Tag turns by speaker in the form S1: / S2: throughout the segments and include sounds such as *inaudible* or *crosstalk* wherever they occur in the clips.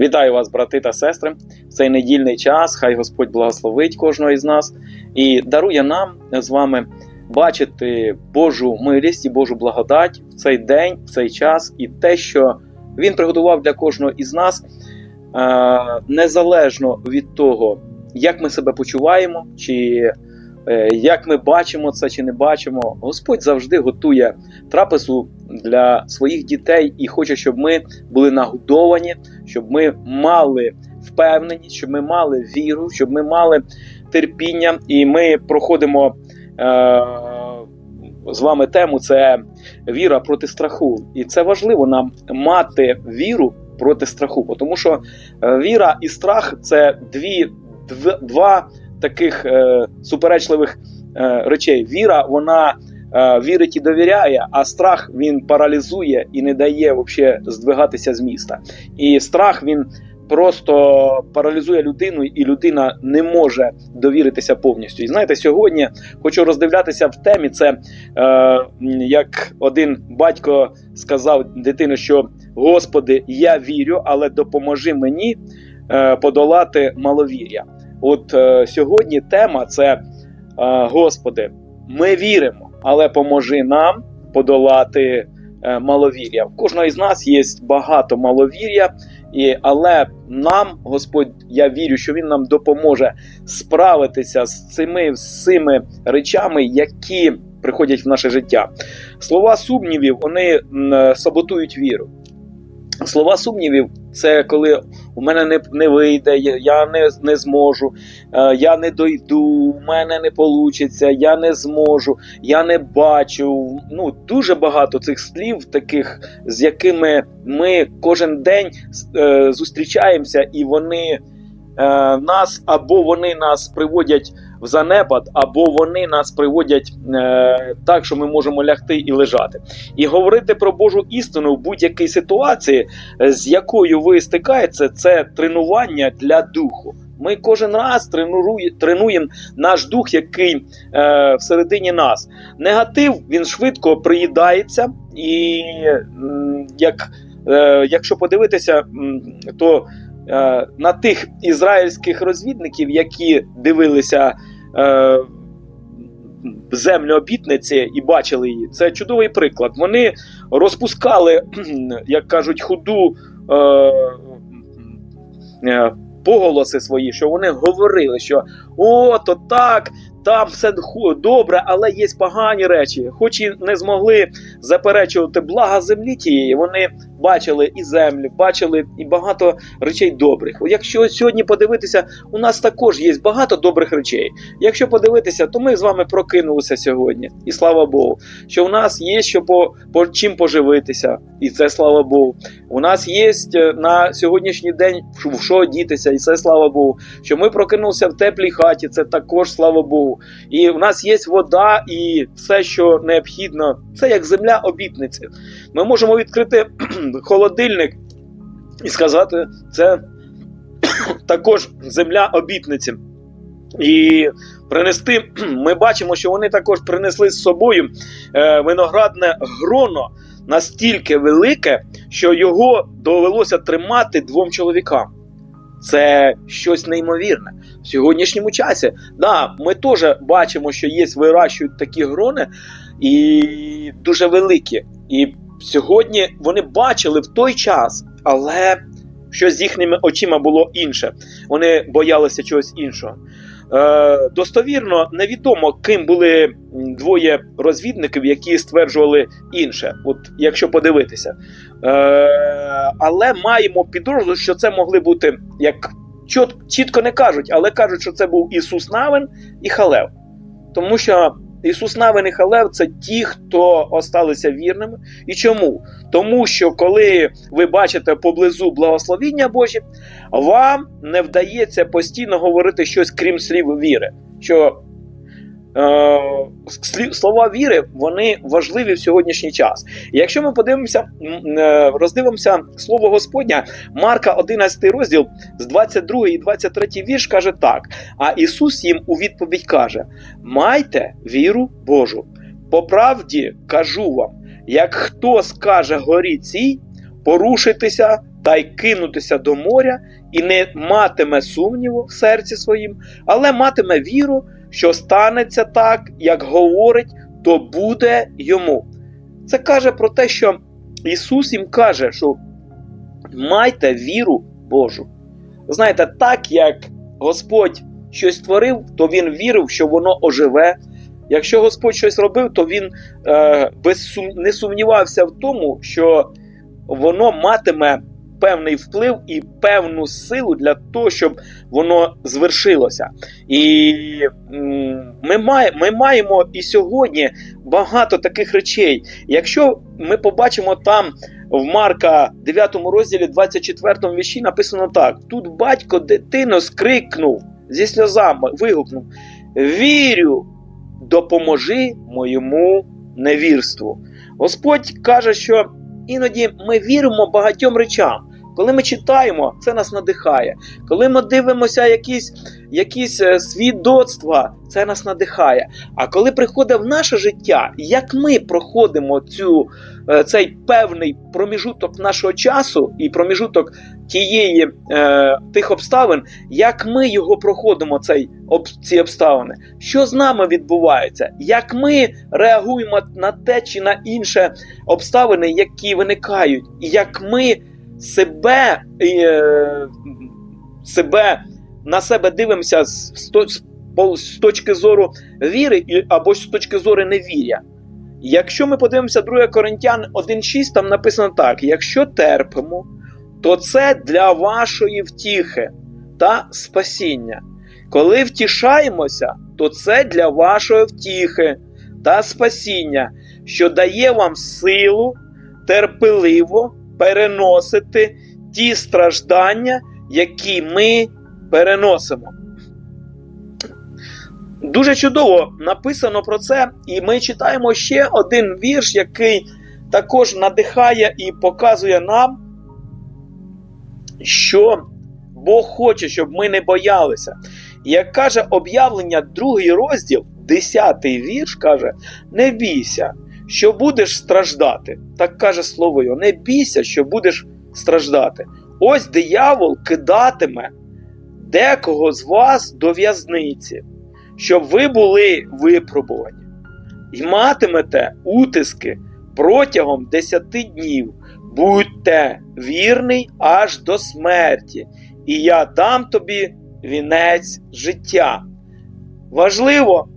S1: Вітаю вас, брати та сестри, в цей недільний час. Хай Господь благословить кожного із нас і дарує нам з вами бачити Божу милість і Божу благодать в цей день, в цей час, і те, що Він приготував для кожного із нас, е, незалежно від того, як ми себе почуваємо, чи як ми бачимо це чи не бачимо, Господь завжди готує трапезу для своїх дітей і хоче, щоб ми були нагодовані, щоб ми мали впевненість, щоб ми мали віру, щоб ми мали терпіння, і ми проходимо е- з вами тему це віра проти страху. І це важливо нам мати віру проти страху, тому що е, віра і страх це дві, дв, два таких е- суперечливих е- речей. Віра, вона е, вірить і довіряє, а страх він паралізує і не дає вообще здвигатися з міста. І страх він просто паралізує людину, і людина не може довіритися повністю. І знаєте, сьогодні хочу роздивлятися в темі. Це е, як один батько сказав дитині, що Господи, я вірю, але допоможи мені е, подолати маловір'я. От е, сьогодні тема це е, Господи, ми віримо, але поможи нам подолати е, маловір'я. В кожного із нас є багато маловір'я, і, але нам, Господь, я вірю, що Він нам допоможе справитися з цими всіми речами, які приходять в наше життя. Слова сумнівів вони м, саботують віру. Слова сумнівів це коли у мене не, не вийде, я- не, не зможу, е, я не дойду, у мене не вийде, я не зможу, я не бачу. Ну, дуже багато цих слів, таких, з якими ми кожен день е, зустрічаємося, і вони е, нас або вони нас приводять в занепад, або вони нас приводять е, так, що ми можемо лягти і лежати. І говорити про Божу істину в будь-якій ситуації, е, з якою ви стикаєтеся, це тренування для духу. Ми кожен раз тренує- тренуємо наш дух, який е, всередині нас. Негатив він швидко приїдається, і як, е, якщо подивитися, то е, на тих ізраїльських розвідників, які дивилися е, землю обітниці і бачили її, це чудовий приклад. Вони розпускали, *clears throat* як кажуть, худу. Е, е, Поголоси свої, що вони говорили, що о, то так, там все добре, але є погані речі. Хоч і не змогли заперечувати блага землі тієї, вони бачили і землю, бачили і багато речей добрих. Якщо сьогодні подивитися, у нас також є багато добрих речей. Якщо подивитися, то ми з вами прокинулися сьогодні, і слава Богу, що у нас є що по, по чим поживитися, і це слава Богу. У нас є е, на сьогоднішній день в що дітися, і це слава Богу. Що ми прокинулися в теплій хаті, це також слава Богу. І в нас є вода і все, що необхідно. Це як земля обітниці. Ми можемо відкрити холодильник і сказати, це також земля обітниці. І принести, ми бачимо, що вони також принесли з собою е, виноградне гроно настільки велике, що його довелося тримати двом чоловікам. Це щось неймовірне в сьогоднішньому часі. Да, ми теж бачимо, що є вирощують такі грони і дуже великі. І сьогодні вони бачили в той час, але що з їхніми очима було інше. Вони боялися чогось іншого. Е, достовірно невідомо, ким були двоє розвідників, які стверджували інше, от якщо подивитися. Е, але маємо підозру, що це могли бути як чітко не кажуть, але кажуть, що це був Ісус Навин і Халев. Тому що Ісус Навин і Халев це ті, хто осталися вірними. І чому? Тому що коли ви бачите поблизу благословіння Божі, вам не вдається постійно говорити щось крім слів віри. Що слова віри вони важливі в сьогоднішній час. І якщо ми подивимося, е, роздивимося слово Господня, Марка 11 розділ з 22 і 23 вірш каже так: а Ісус їм у відповідь каже: Майте віру Божу. По правді кажу вам, як хто скаже горі цій, порушитися та й кинутися до моря, і не матиме сумніву в серці своїм, але матиме віру, що станеться так, як говорить, то буде йому. Це каже про те, що Ісус їм каже, що майте віру Божу. Знаєте, так як Господь щось створив, то він вірив, що воно оживе. Якщо Господь щось робив, то він е, без сум... не сумнівався в тому, що воно матиме певний вплив і певну силу для того, щоб воно звершилося. І ми, має, ми маємо і сьогодні багато таких речей. Якщо ми побачимо там в Марка 9 розділі 24 вірші написано так: тут батько дитину скрикнув зі сльозами, вигукнув: Вірю, допоможи моєму невірству. Господь каже, що іноді ми віримо багатьом речам. Коли ми читаємо, це нас надихає. Коли ми дивимося якісь, якісь е, свідоцтва, це нас надихає. А коли приходить в наше життя, як ми проходимо цю, е, цей певний проміжуток нашого часу і проміжуток тієї е, тих обставин, як ми його проходимо, цей, об, ці обставини, що з нами відбувається, як ми реагуємо на те чи на інше обставини, які виникають, і як ми себе, е, себе на себе дивимося з, з, точки зору віри або з точки зору невір'я. Якщо ми подивимося 2 Коринтян 1,6, там написано так: якщо терпимо, то це для вашої втіхи та спасіння. Коли втішаємося, то це для вашої втіхи та спасіння, що дає вам силу терпеливо переносити ті страждання, які ми переносимо. Дуже чудово написано про це, і ми читаємо ще один вірш, який також надихає і показує нам, що Бог хоче, щоб ми не боялися. Як каже об'явлення, другий розділ, 10 вірш, каже: Не бійся, що будеш страждати. Так каже слово його, не бійся, що будеш страждати. Ось диявол кидатиме декого з вас до в'язниці, щоб ви були випробувані, і матимете утиски протягом десяти днів. Будьте вірний аж до смерті, і я дам тобі вінець життя. Важливо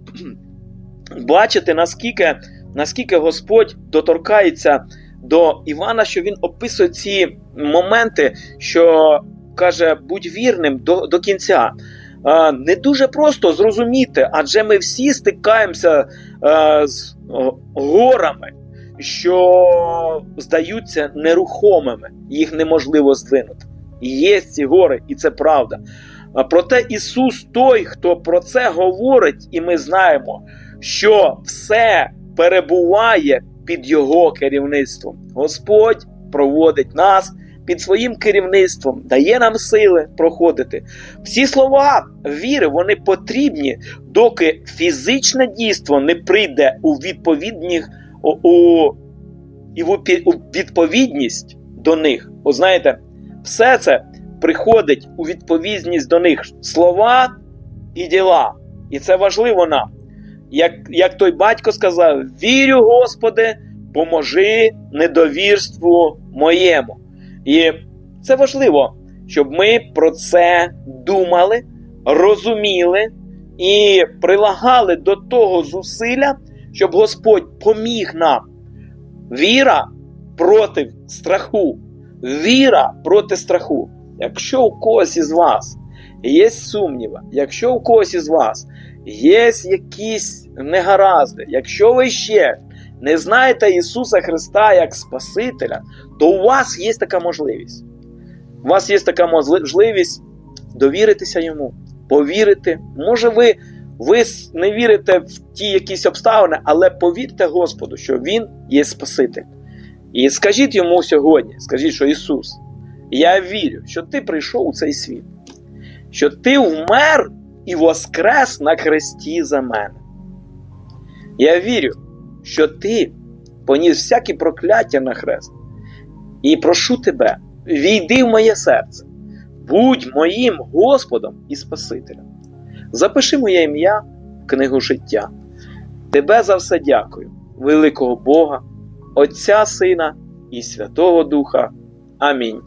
S1: *clears throat* бачити, наскільки, наскільки Господь доторкається до Івана, що він описує ці моменти, що каже, будь вірним до, до кінця. Е, Не дуже просто зрозуміти, адже ми всі стикаємося е, з горами, що здаються нерухомими, їх неможливо здвинути. Є ці гори, і це правда. Проте Ісус той, хто про це говорить, і ми знаємо, що все перебуває під Його керівництвом. Господь проводить нас під своїм керівництвом, дає нам сили проходити. Всі слова віри вони потрібні, доки фізичне дійство не прийде у відповідних у, і в відповідність до них. О, знаєте, все це приходить у відповідність до них слова і діла. І це важливо нам. Як, як той батько сказав: вірю, Господи, поможи недовірству моєму. І це важливо, щоб ми про це думали, розуміли і прилагали до того зусилля, щоб Господь поміг нам. Віра проти страху. Віра проти страху. Якщо у когось із вас є сумніви, якщо у когось із вас є якісь негаразди, якщо ви ще не знаєте Ісуса Христа як Спасителя, то у вас є така можливість. У вас є така можливість довіритися йому, повірити. Може, ви, ви не вірите в ті якісь обставини, але повірте Господу, що Він є Спаситель. І скажіть йому сьогодні, скажіть, що Ісус, я вірю, що Ти прийшов у цей світ, що Ти вмер і воскрес на хресті за мене. Я вірю, що Ти поніс всякі прокляття на хрест. І прошу тебе, війди в моє серце, будь моїм Господом і Спасителем. Запиши моє ім'я в книгу життя. Тебе за все дякую, великого Бога, Отця Сина і Святого Духа. Амінь.